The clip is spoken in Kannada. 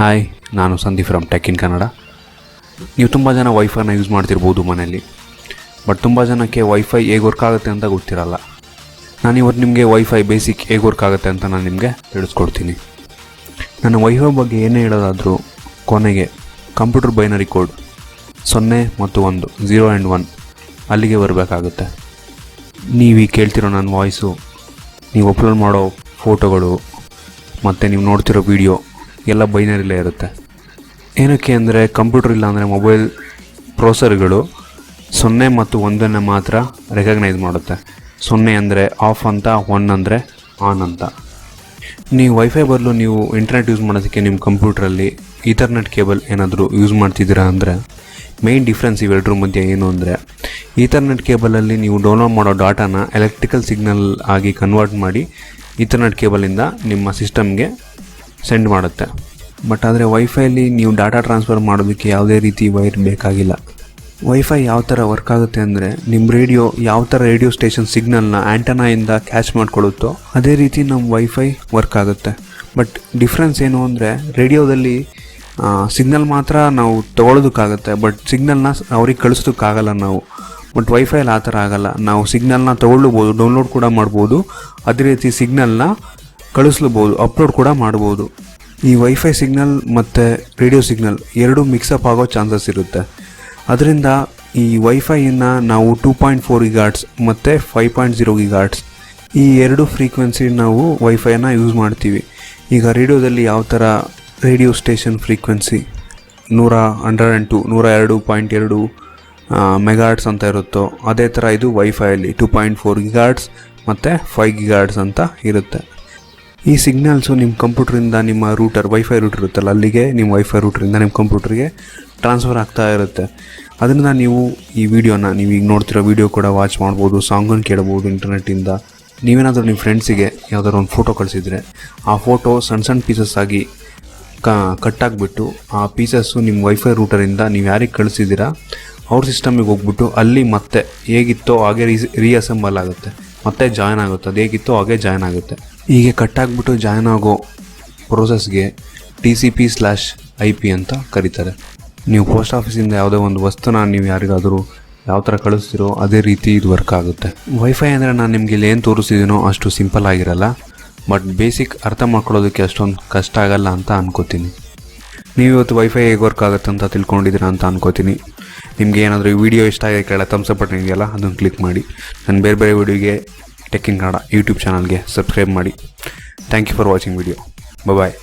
ಹಾಯ್ ನಾನು Sandeep from tech in Kannada ನೀವು ತುಂಬ ಜನ ವೈಫೈನ ಯೂಸ್ ಮಾಡ್ತಿರ್ಬೋದು ಮನೆಯಲ್ಲಿ. ಬಟ್ ತುಂಬ ಜನಕ್ಕೆ ವೈಫೈ ಹೇಗೆ ವರ್ಕ್ ಆಗುತ್ತೆ ಅಂತ ಗೊತ್ತಿರಲ್ಲ. ನಾನು ಇವತ್ತು ನಿಮಗೆ ವೈಫೈ ಬೇಸಿಕ್ ಹೇಗೆ ವರ್ಕ್ ಆಗುತ್ತೆ ಅಂತ ನಾನು ನಿಮಗೆ ತಿಳಿಸ್ಕೊಡ್ತೀನಿ. ನನ್ನ ವೈಫೈ ಬಗ್ಗೆ ಏನೇ ಹೇಳೋದಾದರೂ ಕೊನೆಗೆ ಕಂಪ್ಯೂಟರ್ ಬೈನರಿ ಕೋಡ್ ಸೊನ್ನೆ ಮತ್ತು ಒಂದು ಝೀರೋ ಆ್ಯಂಡ್ ಒನ್ ಅಲ್ಲಿಗೆ ಬರಬೇಕಾಗುತ್ತೆ. ನೀವು ಈ ಕೇಳ್ತಿರೋ ನನ್ನ ವಾಯ್ಸು ನೀವು ಅಪ್ಲೋಡ್ ಮಾಡೋ ಫೋಟೋಗಳು ಮತ್ತು ನೀವು ನೋಡ್ತಿರೋ ವಿಡಿಯೋ ಎಲ್ಲ ಬೈನರಿಲೇ ಇರುತ್ತೆ. ಏನಕ್ಕೆ ಅಂದರೆ ಕಂಪ್ಯೂಟರ್ ಇಲ್ಲ ಅಂದರೆ ಮೊಬೈಲ್ ಪ್ರೋಸರ್ಗಳು ಸೊನ್ನೆ ಮತ್ತು ಒಂದನ್ನು ಮಾತ್ರ ರೆಕಗ್ನೈಸ್ ಮಾಡುತ್ತೆ. ಸೊನ್ನೆ ಅಂದರೆ ಆಫ್ ಅಂತ, ಒನ್ ಅಂದರೆ ಆನ್ ಅಂತ. ನೀವು ವೈಫೈ ಬದಲು ನೀವು ಇಂಟರ್ನೆಟ್ ಯೂಸ್ ಮಾಡೋದಕ್ಕೆ ನಿಮ್ಮ ಕಂಪ್ಯೂಟ್ರಲ್ಲಿ ಈಥರ್ನೆಟ್ ಕೇಬಲ್ ಏನಾದರೂ ಯೂಸ್ ಮಾಡ್ತಿದ್ದೀರಾ ಅಂದರೆ ಮೇಯ್ನ್ ಡಿಫ್ರೆನ್ಸ್ ಇವೆರಡರ ಮಧ್ಯೆ ಏನು ಅಂದರೆ ಈಥರ್ನೆಟ್ ಕೇಬಲಲ್ಲಿ ನೀವು ಡೌನ್ಲೋಡ್ ಮಾಡೋ ಡಾಟಾನ ಎಲೆಕ್ಟ್ರಿಕಲ್ ಸಿಗ್ನಲ್ ಆಗಿ ಕನ್ವರ್ಟ್ ಮಾಡಿ ಈಥರ್ನೆಟ್ ಕೇಬಲಿಂದ ನಿಮ್ಮ ಸಿಸ್ಟಮ್ಗೆ ಸೆಂಡ್ ಮಾಡುತ್ತೆ. ಬಟ್ ಆದರೆ ವೈಫೈಲಿ ನೀವು ಡಾಟಾ ಟ್ರಾನ್ಸ್ಫರ್ ಮಾಡೋದಕ್ಕೆ ಯಾವುದೇ ರೀತಿ ವೈರ್ ಬೇಕಾಗಿಲ್ಲ. ವೈಫೈ ಯಾವ ಥರ ವರ್ಕ್ ಆಗುತ್ತೆ ಅಂದರೆ ನಿಮ್ಮ ರೇಡಿಯೋ ಯಾವ ಥರ ರೇಡಿಯೋ ಸ್ಟೇಷನ್ ಸಿಗ್ನಲ್ನ ಆ್ಯಂಟನಾಯಿಂದ ಕ್ಯಾಚ್ ಮಾಡ್ಕೊಳ್ಳುತ್ತೋ ಅದೇ ರೀತಿ ನಮ್ಮ ವೈಫೈ ವರ್ಕ್ ಆಗುತ್ತೆ. ಬಟ್ ಡಿಫ್ರೆನ್ಸ್ ಏನು ಅಂದರೆ ರೇಡಿಯೋದಲ್ಲಿ ಸಿಗ್ನಲ್ ಮಾತ್ರ ನಾವು ತೊಗೊಳೋದಕ್ಕಾಗುತ್ತೆ ಬಟ್ ಸಿಗ್ನಲ್ನ ಅವ್ರಿಗೆ ಕಳಿಸೋದಕ್ಕಾಗಲ್ಲ ನಾವು. ಬಟ್ ವೈಫೈಲಿ ಆ ಥರ ಆಗಲ್ಲ. ನಾವು ಸಿಗ್ನಲ್ನ ತೊಗೊಳ್ಬೋದು ಡೌನ್ಲೋಡ್ ಕೂಡ ಮಾಡ್ಬೋದು. ಅದೇ ರೀತಿ ಸಿಗ್ನಲ್ನ ಕಳಿಸ್ಲಬೋದು ಅಪ್ಲೋಡ್ ಕೂಡ ಮಾಡ್ಬೋದು. ಈ ವೈಫೈ ಸಿಗ್ನಲ್ ಮತ್ತು ರೇಡಿಯೋ ಸಿಗ್ನಲ್ ಎರಡೂ ಮಿಕ್ಸಪ್ ಆಗೋ ಚಾನ್ಸಸ್ ಇರುತ್ತೆ. ಅದರಿಂದ ಈ ವೈಫೈಯನ್ನು ನಾವು ಟೂ ಪಾಯಿಂಟ್ ಫೋರ್ ಗಿಗಾಟ್ಸ್ ಮತ್ತು ಫೈವ್ ಪಾಯಿಂಟ್ ಜೀರೋ ಗಿಗಾಟ್ಸ್ ಈ ಎರಡು ಫ್ರೀಕ್ವೆನ್ಸಿ ನಾವು ವೈಫೈನ ಯೂಸ್ ಮಾಡ್ತೀವಿ. ಈಗ ರೇಡಿಯೋದಲ್ಲಿ ಯಾವ ಥರ ರೇಡಿಯೋ ಸ್ಟೇಷನ್ ಫ್ರೀಕ್ವೆನ್ಸಿ ನೂರ ಹಂಡ್ರೆಡ್ ಆ್ಯಂಡ್ ಟು ನೂರ ಎರಡು ಪಾಯಿಂಟ್ ಎರಡು ಮೆಗಾಟ್ಸ್ ಅಂತ ಇರುತ್ತೋ, ಅದೇ ಥರ ಇದು ವೈಫೈಯಲ್ಲಿ ಟೂ ಪಾಯಿಂಟ್ ಫೋರ್ ಗಿಗಾಟ್ಸ್ ಮತ್ತು ಫೈವ್ ಗಿಗಾಟ್ಸ್ ಅಂತ ಇರುತ್ತೆ. ಈ ಸಿಗ್ನಲ್ಸು ನಿಮ್ಮ ಕಂಪ್ಯೂಟ್ರಿಂದ ನಿಮ್ಮ ರೂಟರ್ ವೈಫೈ ರೂಟರ್ ಇರುತ್ತಲ್ಲ, ಅಲ್ಲಿಗೆ ನಿಮ್ಮ ವೈಫೈ ರೂಟರಿಂದ ನಿಮ್ಮ ಕಂಪ್ಯೂಟ್ರಿಗೆ ಟ್ರಾನ್ಸ್ಫರ್ ಆಗ್ತಾ ಇರುತ್ತೆ. ಅದರಿಂದ ನೀವು ಈ ವಿಡಿಯೋನ, ನೀವು ಈಗ ನೋಡ್ತಿರೋ ವಿಡಿಯೋ ಕೂಡ ವಾಚ್ ಮಾಡ್ಬೋದು, ಸಾಂಗನ್ನು ಕೇಳ್ಬೋದು ಇಂಟರ್ನೆಟ್ಟಿಂದ. ನೀವೇನಾದರೂ ನಿಮ್ಮ ಫ್ರೆಂಡ್ಸಿಗೆ ಯಾವುದಾದ್ರು ಒಂದು ಫೋಟೋ ಕಳಿಸಿದರೆ, ಆ ಫೋಟೋ ಸಣ್ಣ ಸಣ್ಣ ಪೀಸಸ್ ಆಗಿ ಕ ಕಟ್ಟಾಗಿಬಿಟ್ಟು ಆ ಪೀಸಸ್ಸು ನಿಮ್ಮ ವೈಫೈ ರೂಟರಿಂದ ನೀವು ಯಾರಿಗೆ ಕಳಿಸಿದ್ದೀರಾ, ಅವ್ರ ಸಿಸ್ಟಮಿಗೆ ಹೋಗ್ಬಿಟ್ಟು ಅಲ್ಲಿ ಮತ್ತೆ ಹೇಗಿತ್ತೋ ಹಾಗೆ ರೀ ರೀಅಸೆಂಬಲ್ ಆಗುತ್ತೆ. ಮತ್ತೆ ಜಾಯ್ನ್ ಆಗುತ್ತೆ. ಅದು ಹೇಗಿತ್ತು ಹಾಗೆ ಜಾಯ್ನ್ ಆಗುತ್ತೆ. ಹೀಗೆ ಕಟ್ಟಾಗ್ಬಿಟ್ಟು ಜಾಯ್ನ್ ಆಗೋ ಪ್ರೋಸೆಸ್ಗೆ T C P slash I P ಅಂತ ಕರೀತಾರೆ. ನೀವು ಪೋಸ್ಟ್ ಆಫೀಸಿಂದ ಯಾವುದೋ ಒಂದು ವಸ್ತುನ ನೀವು ಯಾರಿಗಾದರೂ ಯಾವ ಥರ ಕಳಿಸ್ತೀರೋ ಅದೇ ರೀತಿ ಇದು ವರ್ಕ್ ಆಗುತ್ತೆ. ವೈಫೈ ಅಂದರೆ ನಾನು ನಿಮಗೆ ಇಲ್ಲಿ ಏನು ತೋರಿಸಿದ್ದೀನೋ ಅಷ್ಟು ಸಿಂಪಲ್ ಆಗಿರಲ್ಲ. ಬಟ್ ಬೇಸಿಕ್ ಅರ್ಥ ಮಾಡ್ಕೊಳ್ಳೋದಕ್ಕೆ ಅಷ್ಟೊಂದು ಕಷ್ಟ ಆಗಲ್ಲ ಅಂತ ಅನ್ಕೋತೀನಿ. ನೀವು ಇವತ್ತು ವೈಫೈ ಹೇಗೆ ವರ್ಕ್ ಆಗುತ್ತೆ ಅಂತ ತಿಳ್ಕೊಂಡಿದ್ದೀರಾ ಅಂತ ಅನ್ಕೋತೀನಿ. ನಿಮಗೆ ಏನಾದರೂ ಈ ವಿಡಿಯೋ ಇಷ್ಟ ಆಗಿದೆ ಕೆಳ ತಮ್ಸ್ ಬಟನ್ ಇದೆಯಲ್ಲ, ಅದನ್ನು ಕ್ಲಿಕ್ ಮಾಡಿ. ನಾನು ಬೇರೆ ಬೇರೆ ವಿಡಿಯೋಗೆ ಟೆಕ್ಕಿಂಗ್ ಕನ್ನಡ ಯೂಟ್ಯೂಬ್ ಚಾನಲ್ಗೆ ಸಬ್ಸ್ಕ್ರೈಬ್ ಮಾಡಿ. Thank you for watching video bye